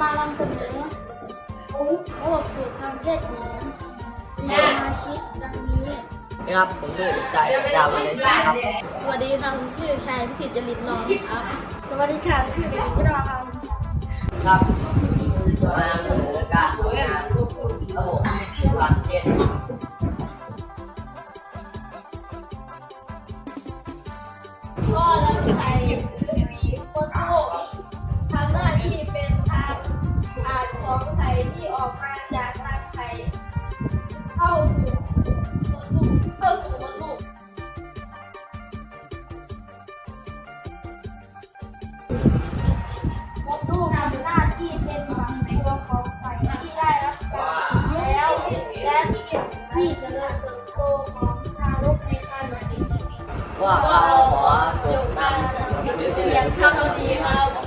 มานำเสนอระบบสูตรทางเพศหญิงมีสมาชิกดังนี้นะครับ ผมชื่อเด็กชายดาววันเลสาครับ สวัสดีครับผมชื่อเด็กชายพิสิทธิ์จริตนองครับ สวัสดีค่ะชื่อเด็กหญิงจิราภาครับมานำเสนอการทำงานระบบทางเพศหญิงก็แล้วใคร ของไข่ที่ออกมาจากรังไข่เข้าสู่มดลูกเข้าสู่มดลูกมดลูกทำหน้าที่เป็นฝักตัวของไข่ที่ได้รับการแล้วและที่เก็บที่จะเริญเติบโตของทารกในครรภ์ว่าเราขอจบการนำเสนอชื่อเพียงเท่านี้